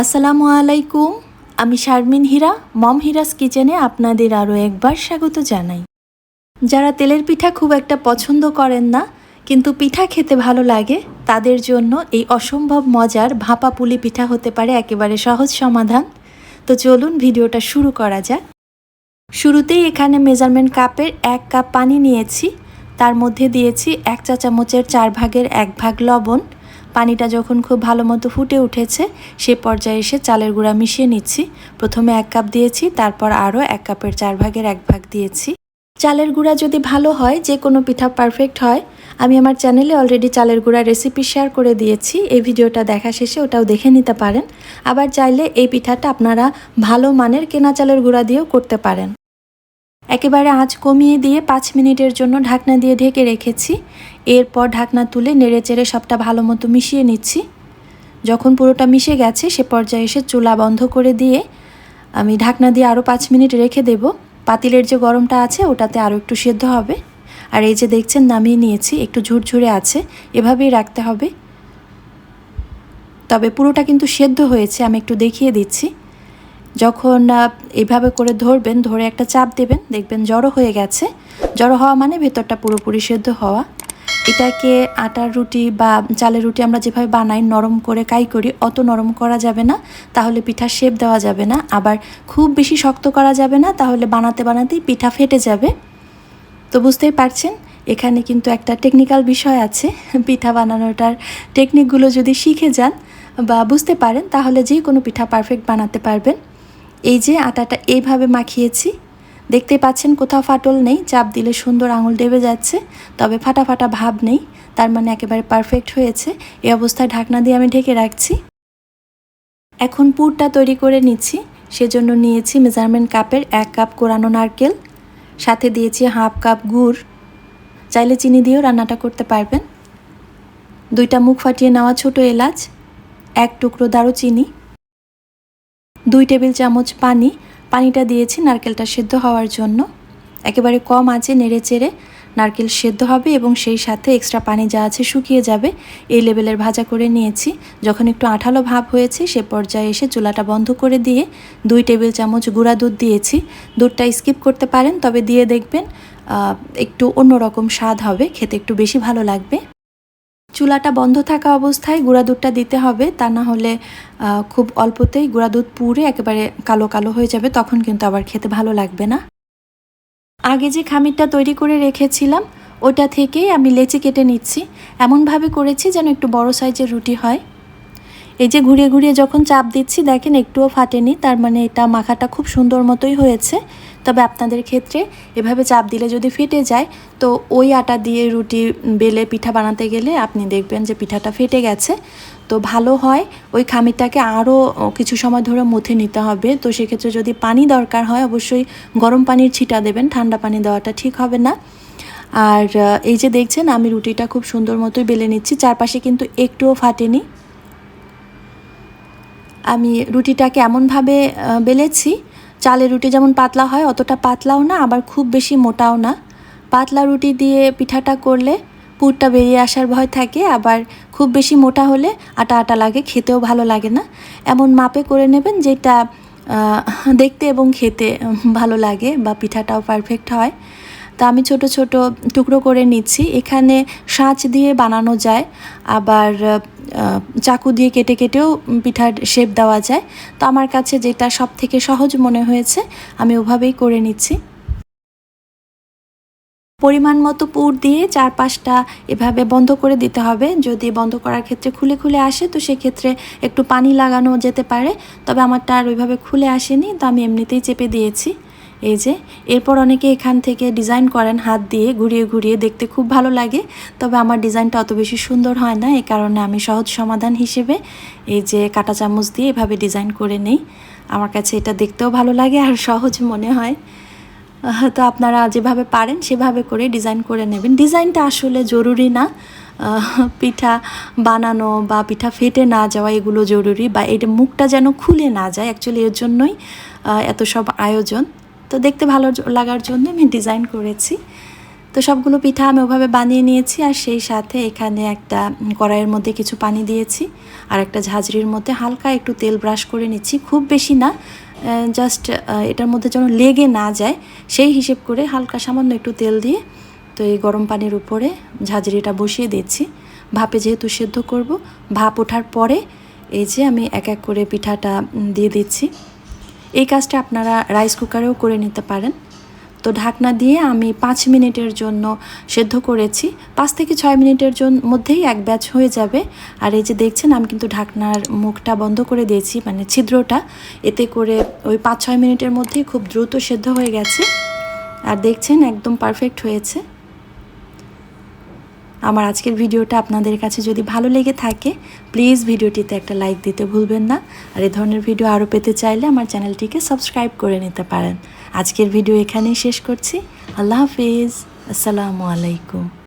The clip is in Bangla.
আসসালামু আলাইকুম, আমি শারমিন হীরা, মম হিরাস কিচেনে আপনাদের আরও একবার স্বাগত জানাই। যারা তেলের পিঠা খুব একটা পছন্দ করেন না, কিন্তু পিঠা খেতে ভালো লাগে, তাদের জন্য এই অসম্ভব মজার ভাপা পুলি পিঠা হতে পারে একেবারে সহজ সমাধান। তো চলুন ভিডিওটা শুরু করা যাক। শুরুতেই এখানে মেজারমেন্ট কাপের এক কাপ পানি নিয়েছি, তার মধ্যে দিয়েছি এক চা চামচের চার ভাগের এক ভাগ লবণ। পানিটা যখন খুব ভালো মতো ফুটে উঠেছে, সে পর্যায়ে এসে চালের গুঁড়া মিশিয়ে নিচ্ছি। প্রথমে এক কাপ দিয়েছি, তারপর আরও এক কাপের চার ভাগের এক ভাগ দিয়েছি। চালের গুঁড়া যদি ভালো হয়, যে কোনো পিঠা পারফেক্ট হয়। আমি আমার চ্যানেলে অলরেডি চালের গুঁড়া রেসিপি শেয়ার করে দিয়েছি। এই ভিডিওটা দেখা শেষে ওটাও দেখে নিতে পারেন। আবার চাইলে এই পিঠাটা আপনারা ভালো মানের কেনা চালের গুঁড়া দিয়েও করতে পারেন। একেবারে আঁচ কমিয়ে দিয়ে পাঁচ মিনিটের জন্য ঢাকনা দিয়ে ঢেকে রেখেছি। এরপর ঢাকনা তুলে নেড়ে চেড়ে সবটা ভালো মতো মিশিয়ে নিচ্ছি। যখন পুরোটা মিশে গেছে, সে পর্যায়ে এসে চুলা বন্ধ করে দিয়ে আমি ঢাকনা দিয়ে আরও পাঁচ মিনিট রেখে দেব। পাতিলের যে গরমটা আছে, ওটাতে আরও একটু সেদ্ধ হবে। আর এই যে দেখছেন, নামিয়ে নিয়েছি, একটু ঝুরঝুরে আছে, এভাবেই রাখতে হবে। তবে পুরোটা কিন্তু সেদ্ধ হয়েছে, আমি একটু দেখিয়ে দিচ্ছি। যখন এভাবে করে ধরবেন, ধরে একটা চাপ দেবেন, দেখবেন জড়ো হয়ে গেছে। জড়ো হওয়া মানে ভেতরটা পুরোপুরি সেদ্ধ হওয়া। এটাকে আটার রুটি বা চালের রুটি আমরা যেভাবে বানাই, নরম করে কাই করি, অত নরম করা যাবে না। তাহলে পিঠা শেপ দেওয়া যাবে না। আবার খুব বেশি শক্ত করা যাবে না, তাহলে বানাতে, বানাতেই পিঠা ফেটে যাবে। তো বুঝতেই পারছেন? এখানে কিন্তু একটা টেকনিক্যাল বিষয় আছে। পিঠা বানানোটার টেকনিকগুলো যদি শিখে যান বা বুঝতে পারেন, তাহলে যে কোনো পিঠা পারফেক্ট বানাতে পারবেন। এই যে আটাটা এইভাবে মাখিয়েছি, দেখতে পাচ্ছেন কোথাও ফাটল নেই, চাপ দিলে সুন্দর আঙুল ডেবে যাচ্ছে, তবে ফাটা ফাটা ভাব নেই, তার মানে একেবারে পারফেক্ট হয়েছে এই অবস্থায় ঢাকনা দিয়ে আমি ঢেকে রাখছি। এখন পুরটা তৈরি করে নিচ্ছি, সেজন্য নিয়েছি মেজারমেন্ট কাপের এক কাপ কোরানো নারকেল, সাথে দিয়েছি হাফ কাপ গুড়, চাইলে চিনি দিয়েও রান্নাটা করতে পারবেন। দুইটা মুখ ফাটিয়ে নেওয়া ছোট এলাচ, এক টুকরো দারুচিনি দুই টেবিল চামচ পানি, পানিটা দিয়েছি নারকেলটা সেদ্ধ হওয়ার জন্য। একেবারে কম আছে নেড়ে চেড়ে নারকেল সেদ্ধ হবে এবং সেই সাথে এক্সট্রা পানি যা আছে শুকিয়ে যাবে, এই লেভেলের ভাজা করে নিয়েছি। যখন একটু আঠালো ভাব হয়েছে, সে পর্যায়ে এসে চুলাটা বন্ধ করে দিয়ে দুই টেবিল চামচ গুঁড়া দুধ দিয়েছি। দুধটা স্কিপ করতে পারেন, তবে দিয়ে দেখবেন একটু অন্যরকম স্বাদ হবে, খেতে একটু বেশি ভালো লাগবে। চুলাটা বন্ধ থাকা অবস্থায় গুঁড়া দুধটা দিতে হবে, তা না হলে খুব অল্পতেই গুঁড়া দুধ পুড়ে একেবারে কালো কালো হয়ে যাবে, তখন কিন্তু আবার খেতে ভালো লাগবে না। আগে যে খামিরটা তৈরি করে রেখেছিলাম, ওটা থেকেই আমি লেচি কেটে নিচ্ছি। এমনভাবে করেছি যেন একটু বড় সাইজের রুটি হয়। এই যে ঘুরিয়ে ঘুরিয়ে যখন চাপ দিচ্ছি, দেখেন একটুও ফাটেনি, তার মানে এটা মাখাটা খুব সুন্দর মতোই হয়েছে। তবে আপনাদের ক্ষেত্রে এভাবে চাপ দিলে যদি ফেটে যায়, তো ওই আটা দিয়ে রুটি বেলে পিঠা বানাতে গেলে আপনি দেখবেন যে পিঠাটা ফেটে গেছে। তো ভালো হয়, ওই খামিরটাকে আরও কিছু সময় ধরে মুথে নিতে হবে। তো সেক্ষেত্রে যদি পানি দরকার হয়, অবশ্যই গরম পানির ছিটা দেবেন, ঠান্ডা পানি দেওয়াটা ঠিক হবে না। আর এই যে দেখছেন, আমি রুটিটা খুব সুন্দর মতোই বেলে নিচ্ছি, চারপাশে কিন্তু একটুও ফাটেনি। আমি রুটিটাকে এমনভাবে বেলেছি চালের রুটি যেমন পাতলা হয়, অতটা পাতলাও না, আবার খুব বেশি মোটাও না। পাতলা রুটি দিয়ে পিঠাটা করলে পুরটা বেরিয়ে আসার ভয় থাকে, আবার খুব বেশি মোটা হলে আটা আটা লাগে, খেতেও ভালো লাগে না। এমন মাপে করে নেবেন যেটা দেখতে এবং খেতে ভালো লাগে বা পিঠাটাও পারফেক্ট হয়। তা আমি ছোট ছোট টুকরো করে নিচ্ছি। এখানে সাঁচ দিয়ে বানানো যায়, আবার চাকু দিয়ে কেটে কেটেও পিঠার শেপ দেওয়া যায়। তো আমার কাছে যেটা সব থেকে সহজ মনে হয়েছে, আমি ওভাবেই করে নিচ্ছি। পরিমাণ মতো পুর দিয়ে চার পাঁচটা এভাবে বন্ধ করে দিতে হবে। যদি বন্ধ করার ক্ষেত্রে খুলে খুলে আসে, তো সেক্ষেত্রে একটু পানি লাগানো যেতে পারে। তবে আমারটা আর ওইভাবে খুলে আসেনি, তো আমি এমনিতেই চেপে দিয়েছি। এই যে, এরপর অনেকে এখান থেকে ডিজাইন করেন হাত দিয়ে, ঘুরিয়ে ঘুরিয়ে দেখতে খুব ভালো লাগে। তবে আমার ডিজাইনটা অত বেশি সুন্দর হয় না এই কারণে আমি সহজ সমাধান হিসেবে এই যে কাটা চামচ দিয়ে এভাবে ডিজাইন করে নেই। আমার কাছে এটা দেখতেও ভালো লাগে আর সহজ মনে হয়। তো আপনারা যেভাবে পারেন সেভাবে করে ডিজাইন করে নেবেন। ডিজাইনটা আসলে জরুরি না। পিঠা বানানো বা পিঠা ফেটে না যাওয়া এগুলো জরুরি বা এটা মুখটা যেন খুলে না যায় অ্যাকচুয়ালি এর জন্যই এত সব আয়োজন। তো দেখতে ভালো লাগার জন্য আমি ডিজাইন করেছি। তো সবগুলো পিঠা আমি ওভাবে বানিয়ে নিয়েছি আর সেই সাথে এখানে একটা কড়াইয়ের মধ্যে কিছু পানি দিয়েছি আর একটা ঝাঁঝরির মধ্যে হালকা একটু তেল ব্রাশ করে নিচ্ছি। খুব বেশি না জাস্ট এটার মধ্যে যেন লেগে না যায়, সেই হিসেব করে হালকা সামান্য একটু তেল দিয়ে তো এই গরম পানির উপরে ঝাঁঝরিটা বসিয়ে দিচ্ছি। ভাপে যেহেতু সেদ্ধ করব, ভাপ ওঠার পরে এই যে আমি এক এক করে পিঠাটা দিয়ে দিচ্ছি। এই কাজটা আপনারা রাইস কুকারেও করে নিতে পারেন। তো ঢাকনা দিয়ে আমি পাঁচ মিনিটের জন্য সেদ্ধ করেছি। পাঁচ থেকে ছয় মিনিটের জন্য মধ্যেই এক ব্যাচ হয়ে যাবে। আর এই যে দেখছেন, আমি কিন্তু ঢাকনার মুখটা বন্ধ করে দিয়েছি মানে ছিদ্রটা। এতে করে ওই পাঁচ ছয় মিনিটের মধ্যেই খুব দ্রুত সেদ্ধ হয়ে গেছে। আর দেখছেন, একদম পারফেক্ট হয়েছে। আমার আজকের ভিডিওটা আপনাদের কাছে যদি ভালো লেগে থাকে প্লিজ ভিডিওটিতে একটা লাইক দিতে ভুলবেন না। আর এ ধরনের ভিডিও আরও পেতে চাইলে আমার চ্যানেলটিকে সাবস্ক্রাইব করে নিতে পারেন। আজকের ভিডিও এখানেই শেষ করছি। আল্লাহ হাফিজ। আসসালামু আলাইকুম।